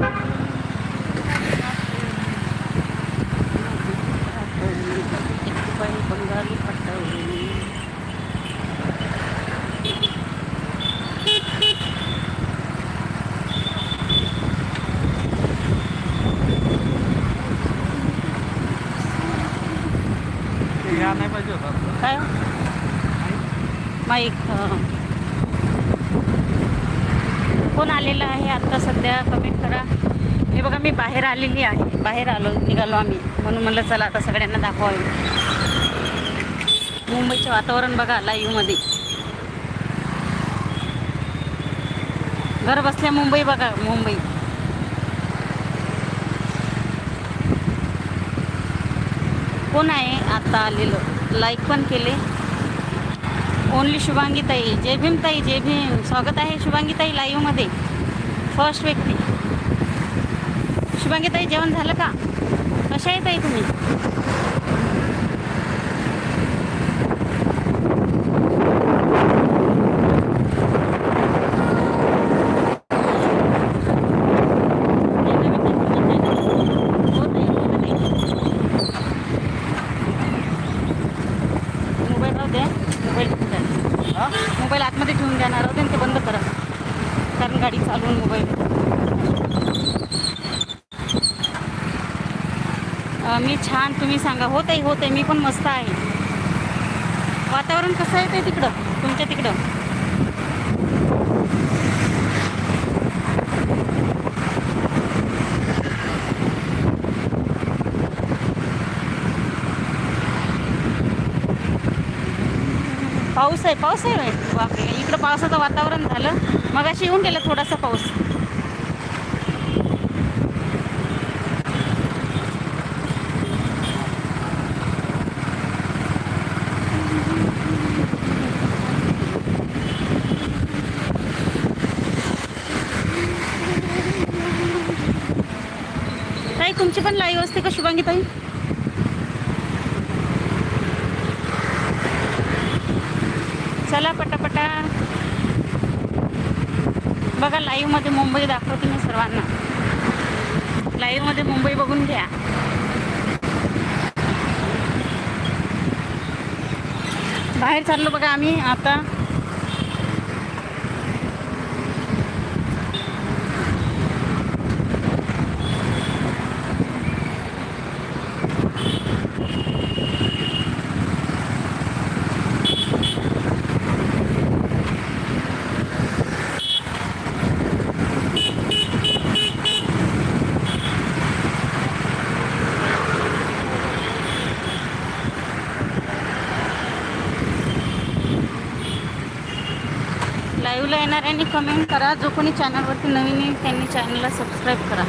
you. कोण आलेलं आहे. आता सध्या कमेंट करा. हे बघा मी बाहेर आलेली आहे. बाहेर आलो निघालो आम्ही. म्हणून म्हणलं चला आता सगळ्यांना दाखवावे. मुंबईचे वातावरण बघा लाईव्हमध्ये घर बसल्या मुंबई बघा मुंबई. कोण आहे? आता आलेलं. लाईक पण केले. ओनली शुभांगीताई जय भीम ताई जय भीम. स्वागत आहे शुभांगीताई लाईव्हमध्ये फर्स्ट व्यक्ती. शुभांगीताई जेवण झालं का? कशा आहे ताई तुम्ही हो ताई, हो ताई. मोबाईल राहू द्या मोबाईल ठेवून द्या हा मोबाईल आतमध्ये ठेवून द्या ना राहू द्या ना ते बंद करा कारण गाडी चालवून मोबाईल अं, मी छान तुम्ही सांगा. हो ताई हो ताई मी पण मस्त आहे. वातावरण कसं आहे ते तिकडं? तुमच्या तिकडं? पाऊस आहे पाऊस आहे बापरे. इकडं पावसाचं वातावरण झालं. मग अशी येऊन गेलं थोडासा पाऊस. तुमची पण लाईव्ह असते का शुभांगी ताई? चला पटापटा. बघा लाईव्हमध्ये मुंबई दाखवते मी सर्वांना. लाईव्हमध्ये मुंबई बघून घ्या. बाहेर चाललो बघा आम्ही आता आणि कमेंट करा. जो कोणी चॅनलवरती नवीन येईल त्यांनी चॅनलला सबस्क्राईब करा.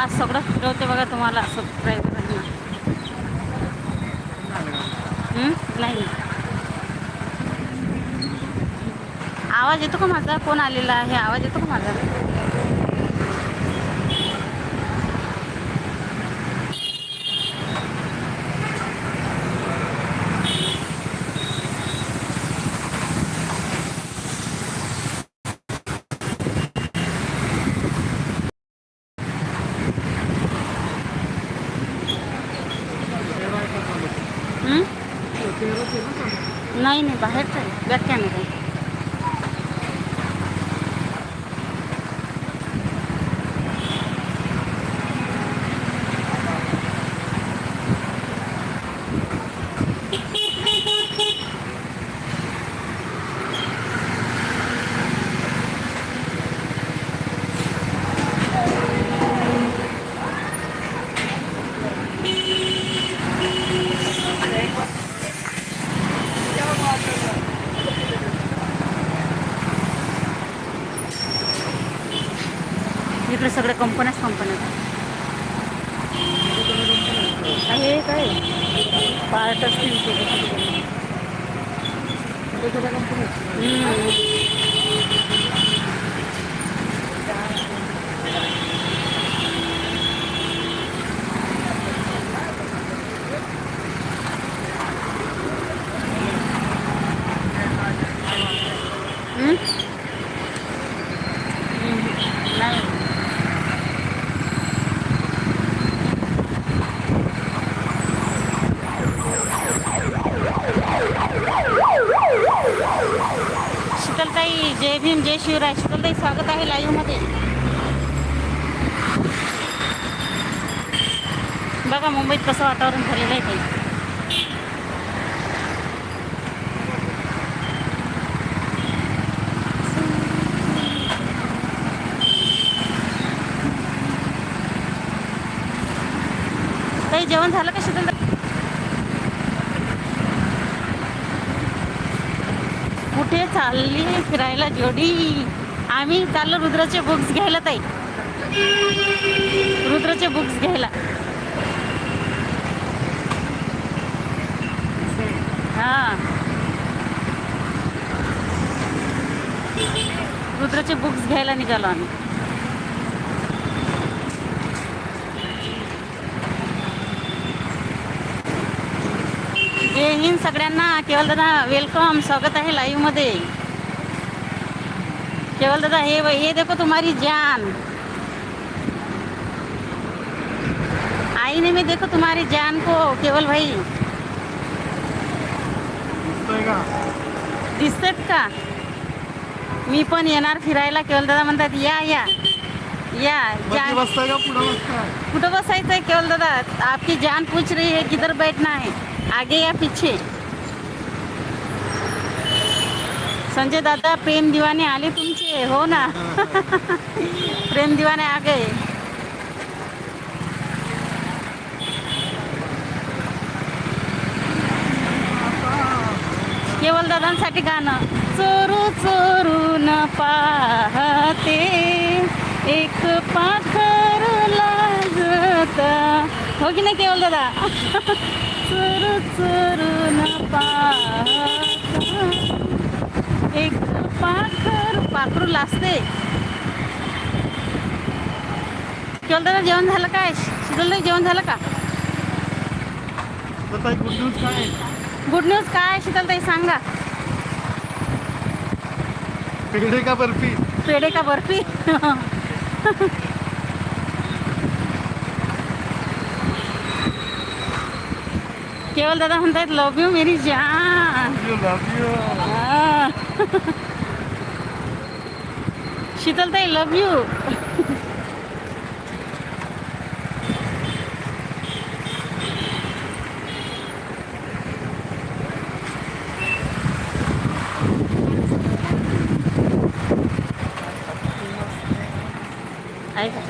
आज सगळं फिरवते बघा तुम्हाला. सबस्क्राईबरांना नाही. आवाज येतो का माझा? कोण आलेला आहे? आवाज येतो का माझा हं? नाही नाही बाहेरचं आहे. बॅक कॅमेरा इकडे सगळ्या कंपन्याच कंपन्या हे काय? पार्ट असतील ते. हम्म. हम्म? हम्म. नाही शीतलताई जय भीम जय शिवराय. शीतलताई स्वागत आहे लाईव्हमध्ये बघा मुंबईत कसं वातावरण झालेलं आहे काही काही जेवण झालं का शीतल कुठे चालली फिरायला जोडी. आम्ही चाललो रुद्राचे बुक्स घ्यायला ताई. रुद्राचे बुक्स घ्यायला. हा. रुद्राचे बुक्स घ्यायला निघालो आम्ही. जय हिंद सगळ्यांना. केवल दादा वेलकम स्वागत आहे लाईव्हमध्ये. केवल दादा हे ये देखो तुम्हारी जान. आईने में देखो तुम्हारी जान को केवल भाई. दिसतोय का? दिसतात का? मी पण येणार फिरायला केवल दादा म्हणतात या या. या जान कुठं बसायचं आहे केवल दादा? आपकी जान पूछ रही है किधर बैठना है? आगे या पीछे. संजय दादा प्रेम दिवाने आले तुमचे. हो ना? प्रेम दिवाने आ गए. केवल दादांसाठी गाणं. चोरू चोरून पाहते. एक पाखर लाजत. हो की नाही केवल दादा? चोरू चोरून पाहत. एक पाखर पाखरू केवल दादा जेवण झालं काय? शिजल जेवण झालं का? ताई गुड न्यूज काय आहे? गुड न्यूज काय? शीतलताई सांगा. पेढे का बर्फी? पेढे का बर्फी? केवल दादा म्हणतायत लव यू मेरी जान. यू लव्ह यू आ. शीतलताई लव यू आहे का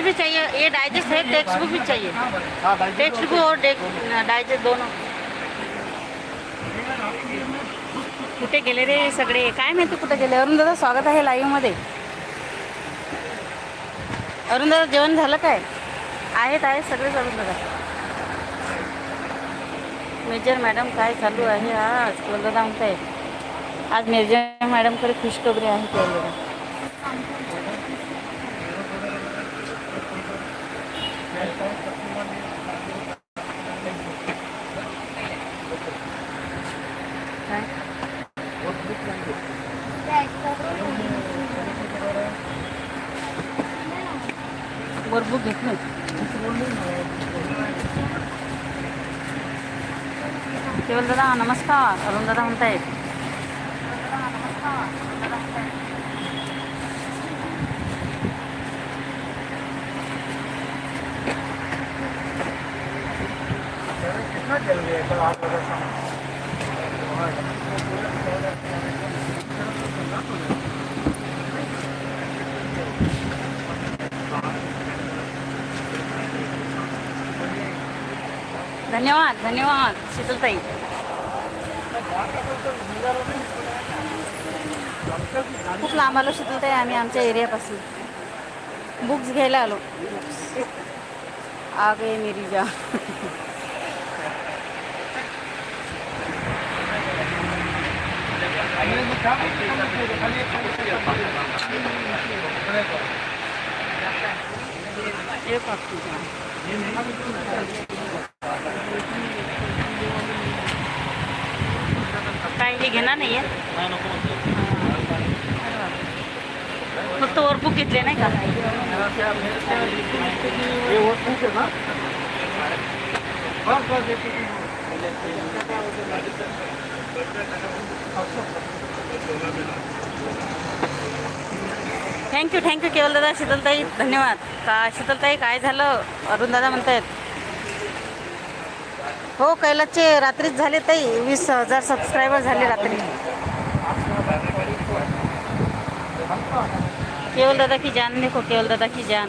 चीज़ भी चाहिए ये डाइजेस्ट है टेक्स्ट बुक भी चाहिए। टेक्स्ट बुक और डायजेस्ट दोनों। कुठे गेले रे सगळे? काय माहिती कुठे गेले? अरुण दादा स्वागत आहे लाईव्हमध्ये. अरुण दादा जेवण झालं काय? आहेत आहेत सगळेच अरुण दादा मेजर मॅडम काय चालू आहे आज? केवल दादा म्हणताय आज मेजर मॅडमकडे खुशखबरी आहे केवल ஒரு புக் எடுத்து केवल दादा नमस्कार अरुण दादा म्हणतायत धन्यवाद धन्यवाद शीतलताई. खूप लांब आलो शीतलताई आम्ही आमच्या एरियापासून. बुक्स घ्यायला आलो. आग आहे मेरी जा एक हे। घेणार नाही आहे फक्त का? ये केवल दादा, शीतलताई, धन्यवाद। का शीतलताई झालं? अरुण दादा म्हणतायत हो कैलासचे रात्रीच झाले ताई. वीस हजार सबस्क्रायबर झाले रात्री. केवल दादा की जान देखो केवल दादा की जान.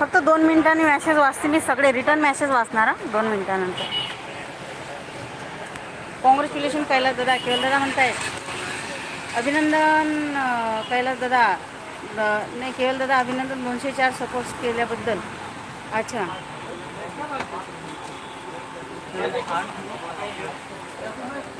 फक्त दोन मिनिटांनी मॅसेज वाचते. मी सगळे रिटर्न मॅसेज वाचणार हा, दोन मिनिटानंतर. कॉंग्रॅच्युलेशन कैलास दादा. केवल दादा म्हणताय. अभिनंदन कैलास दादा. नाही केवल दादा अभिनंदन दोनशे चार सपोर्ट केल्याबद्दल. अच्छा आप गए थे क्या उस-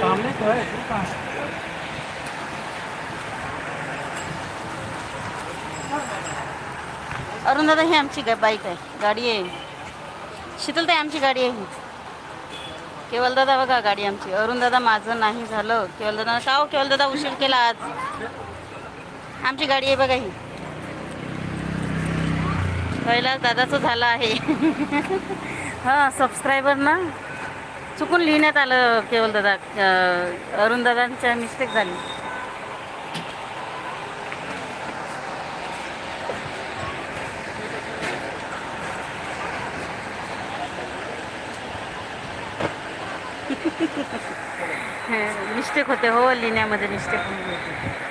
सामने तो है। कहाँ है? अरुण दादा ही आमची बाईक आहे. गाडी आहे. शीतलताई आमची गाडी आहे. ही केवल दादा बघा गाडी आमची. अरुण दादा माझं नाही झालं. केवल दादा का हो केवल दादा उशीर केला आज. आमची गाडी आहे बघा ही. पहिला दादाचं झालं आहे. हां सबस्क्रायबर ना. चुकून लिहिण्यात आलं केवल दादा अरुण दादांच्या मिस्टेक झाली. मिस्टेक होते हो लिहिण्यामध्ये मिस्टेक होऊन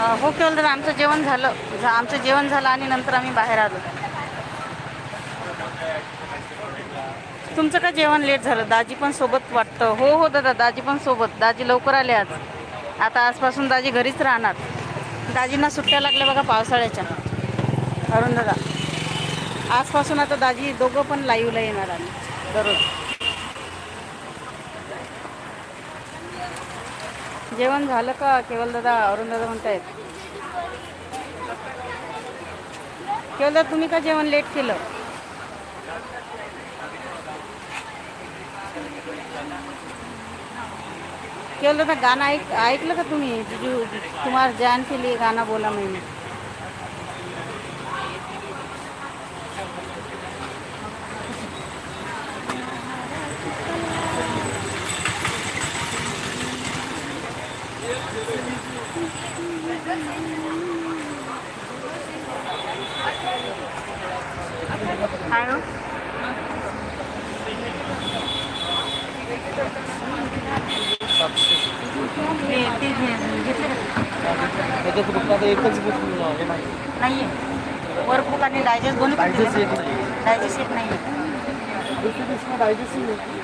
हो केवळ तर आमचं जेवण झालं. आमचं जेवण झालं आणि नंतर आम्ही बाहेर आलो. तुमचं का जेवण लेट झालं? दाजी पण सोबत वाटतं. हो हो दादा दाजी पण सोबत. दाजी लवकर आले आज. आता आजपासून दाजी घरीच राहणार. दाजींना सुट्ट्या लागल्या बघा पावसाळ्याच्या. अरुण दादा आजपासून आता दाजी दोघं पण लाईव्हला येणार आम्ही दररोज. जेवण झालं का? केवळ दादा अरुण दादा म्हणतायत. केवळ दादा तुम्ही का जेवण लेट केलं? केवळ दादा गाणं ऐक ऐकलं का तुम्ही? जुजू तुम्हाला जान केली गाणं बोला मी त्याच्यात फक्त आता एकच बुक हे नाही. नाहीये. वर्कबुक आणि डायजेस्ट दोन्ही डायजेस्ट येत? नाही. डायजेस्ट येत नाही दुसरी दिवशी डायजेस्ट होती.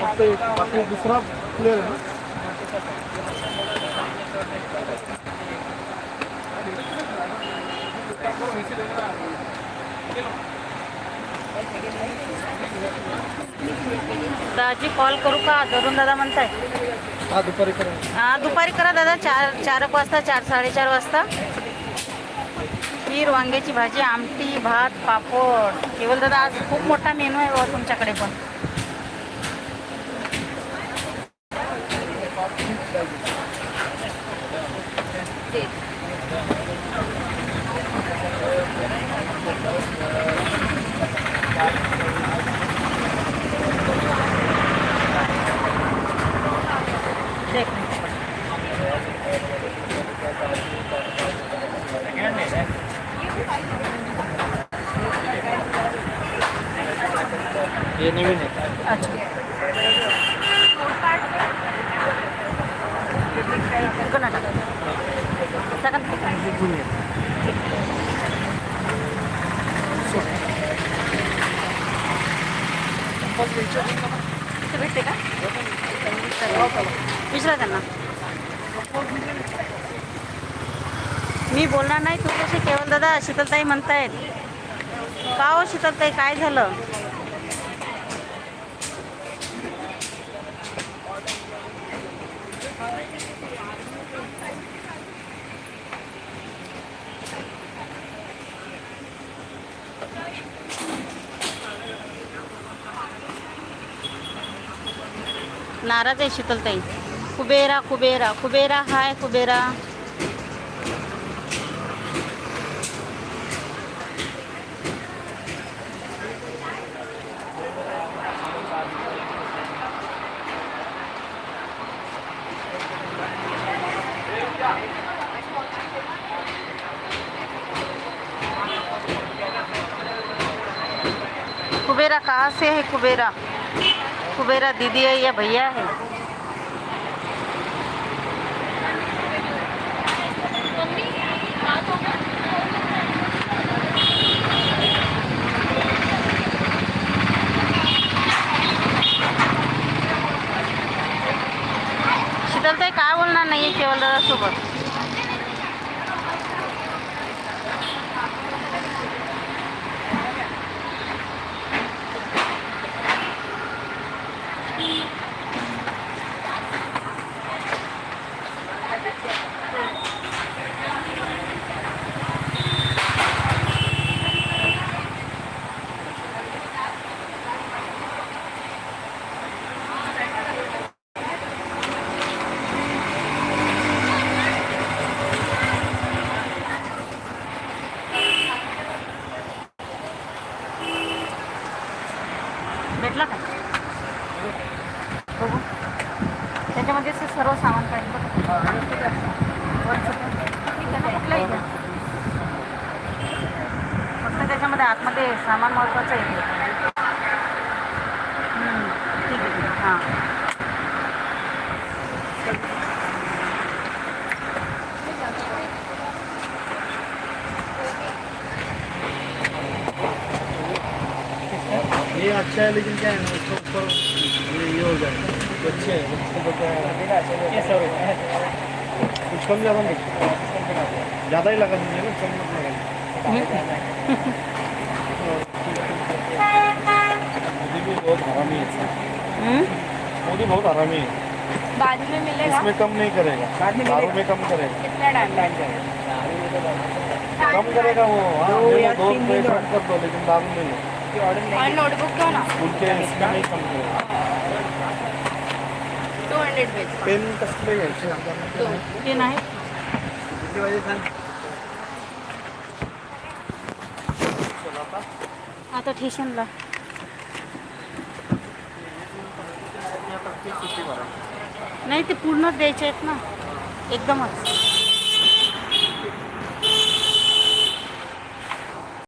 फक्त एक. बाकी दुसरा क्लिअर आहे ना. दादाजी कॉल करू का? धरून दादा म्हणताय. हा दुपारी करा. हा दुपारी करा दादा. चार चार एक वाजता चार साडेचार वाजता. खीर वांग्याची भाजी आमटी भात पापड. केवळ दादा आज खूप मोठा मेनू आहे बाबा तुमच्याकडे पण. देख हे नवीन आहे अच्छा कर्नाटक सेकंड हे जुनी आहे तिथे भेटते का चालेल. विचारा त्यांना. मी बोलणार नाही तुमच्याशी केवळ दादा शीतलताई म्हणतायत. का हो शीतलताई? काय झालं? नाराज आहे शीतलताई कुबेरा कुबेरा कुबेरा हाय कुबेरा. कुबेरा कहाँ से है कुबेरा? कुबेरा दीदी है या भैया है। शीतलताई काय बोलणार नाही केवळ दादा सोबत भेटला का बघू त्याच्यामध्ये असं सर्व सामान पाहिजे ठीक आहे फक्त त्याच्यामध्ये आतमध्ये सामान महत्वाचं आहे? ठीक आहे ठीक आहे हां ये अच्छा है लेकिन क्या है ना उसके ऊपर ये हो जाएगा कुछ कम ज़्यादा नहीं ज़्यादा ही लगा दीजिए ना कम मत बहुत मोदी बहुत आरामी है। बाद में मिलेगा। इसमें कम नहीं करेगा बाद हाँ, में दारू में कम करेगा कम करेगा वो। दो कर दो लेकिन दारू में नहीं नोटबुक क्यों ना? उनके इसमें नहीं कम करेगा। हंड्रेड पेज पेन पेन आहे आता ठेशनला. नाही ते पूर्णच द्यायचे आहेत ना. एकदमच.